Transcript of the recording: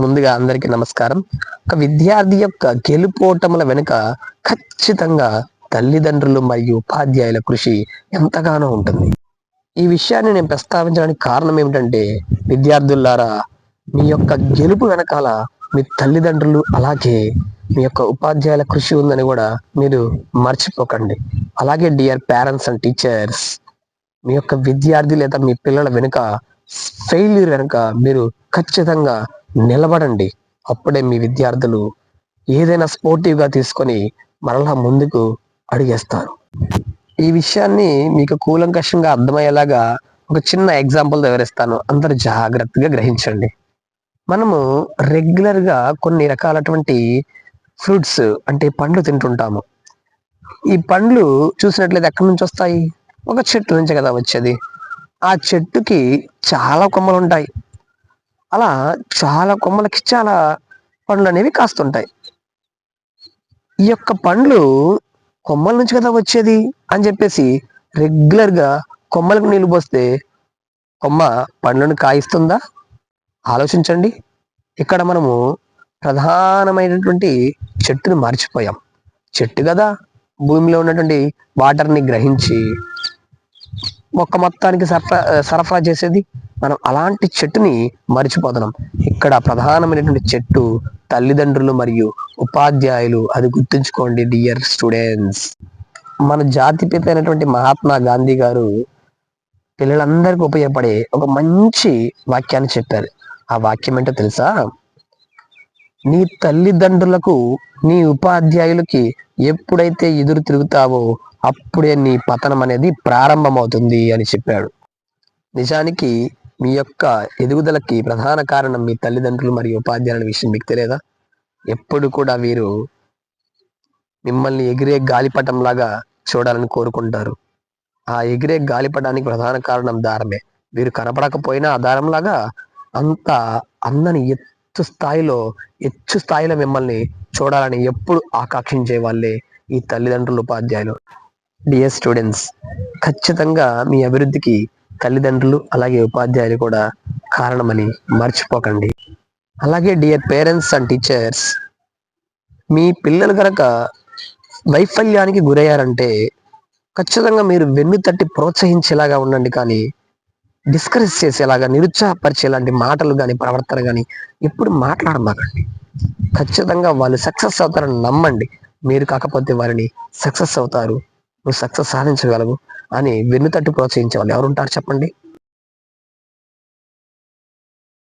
ముందుగా అందరికీ నమస్కారం. ఒక విద్యార్థి యొక్క గెలుపోటముల వెనుక ఖచ్చితంగా తల్లిదండ్రులు మరియు ఉపాధ్యాయుల కృషి ఎంతగానో ఉంటుంది. ఈ విషయాన్ని నేను ప్రస్తావించడానికి కారణం ఏమిటంటే విద్యార్థులారా మీ యొక్క గెలుపు వెనకాల మీ తల్లిదండ్రులు అలాగే మీ యొక్క ఉపాధ్యాయుల కృషి ఉందని కూడా మీరు మర్చిపోకండి. అలాగే డియర్ పేరెంట్స్ అండ్ టీచర్స్ మీ యొక్క విద్యార్థి లేదా మీ పిల్లల వెనుక ఫెయిల్యూర్ వెనుక మీరు ఖచ్చితంగా నిలబడండి. అప్పుడే మీ విద్యార్థులు ఏదైనా స్పోర్టివ్గా తీసుకొని మరలా ముందుకు అడిగేస్తారు. ఈ విషయాన్ని మీకు కూలంకషంగా అర్థమయ్యేలాగా ఒక చిన్న ఎగ్జాంపుల్ వివరిస్తాను. అందరు జాగ్రత్తగా గ్రహించండి. మనము రెగ్యులర్గా కొన్ని రకాలటువంటి ఫ్రూట్స్ అంటే పండ్లు తింటుంటాము. ఈ పండ్లు చూసినట్లయితే ఎక్కడి నుంచి వస్తాయి? ఒక చెట్టు నుంచి కదా వచ్చేది. ఆ చెట్టుకి చాలా కొమ్మలు ఉంటాయి. అలా చాలా కొమ్మలకి చాలా పండ్లు అనేవి కాస్తుంటాయి. ఈ యొక్క పండ్లు కొమ్మల నుంచి కదా వచ్చేది అని చెప్పేసి రెగ్యులర్గా కొమ్మలకు నీళ్ళు పోస్తే కొమ్మ పండ్లను కాయిస్తుందా? ఆలోచించండి. ఇక్కడ మనము ప్రధానమైనటువంటి చెట్టును మర్చిపోయాం. చెట్టు కదా. భూమిలో ఉన్నటువంటి వాటర్ని గ్రహించి మొక్క మొత్తానికి సరఫరా సరఫరా చేసేది. మనం అలాంటి చెట్టుని మర్చిపోతున్నాం. ఇక్కడ ప్రధానమైనటువంటి చెట్టు తల్లిదండ్రులు మరియు ఉపాధ్యాయులు అది గుర్తుంచుకోండి డియర్ స్టూడెంట్స్. మన జాతి పిత అయినటువంటి మహాత్మా గాంధీ గారు పిల్లలందరికీ ఉపయోగపడే ఒక మంచి వాక్యాన్ని చెప్పారు. ఆ వాక్యం ఏంటో తెలుసా? నీ తల్లిదండ్రులకు నీ ఉపాధ్యాయులకి ఎప్పుడైతే ఎదురు తిరుగుతావో అప్పుడే నీ పతనం అనేది ప్రారంభమవుతుంది అని చెప్పాడు. నిజానికి మీ యొక్క ఎదుగుదలకి ప్రధాన కారణం మీ తల్లిదండ్రులు మరియు ఉపాధ్యాయుల విషయం మీకు తెలియదా? ఎప్పుడు కూడా వీరు మిమ్మల్ని ఎగిరే గాలిపటం లాగా చూడాలని కోరుకుంటారు. ఆ ఎగిరే గాలిపటానికి ప్రధాన కారణం దారమే. వీరు కనపడకపోయినా ఆ దారంలాగా అంత అందని ఎత్తు స్థాయిలో ఎచ్చు స్థాయిలో మిమ్మల్ని చూడాలని ఎప్పుడు ఆకాంక్షించే వాళ్ళే ఈ తల్లిదండ్రులు ఉపాధ్యాయులు. డియర్ స్టూడెంట్స్ ఖచ్చితంగా మీ అభివృద్ధికి తల్లిదండ్రులు అలాగే ఉపాధ్యాయులు కూడా కారణమని మర్చిపోకండి. అలాగే డియర్ పేరెంట్స్ అండ్ టీచర్స్ మీ పిల్లలు కనుక వైఫల్యానికి గురయ్యారంటే ఖచ్చితంగా మీరు వెన్ను తట్టి ప్రోత్సహించేలాగా ఉండండి కానీ డిస్కరేజ్ చేసేలాగా నిరుత్సాహపరిచేలాంటి మాటలు కానీ ప్రవర్తన కానీ ఎప్పుడు మాట్లాడమాకండి. ఖచ్చితంగా వాళ్ళు సక్సెస్ అవుతారని నమ్మండి. మీరు కాకపోతే వారిని సక్సెస్ అవుతారు. నువ్వు సక్సెస్ సాధించగలవు అని వెన్ను ప్రోత్సహించేవాళ్ళు ప్రోత్సహించే వాళ్ళు ఎవరుంటారు చెప్పండి?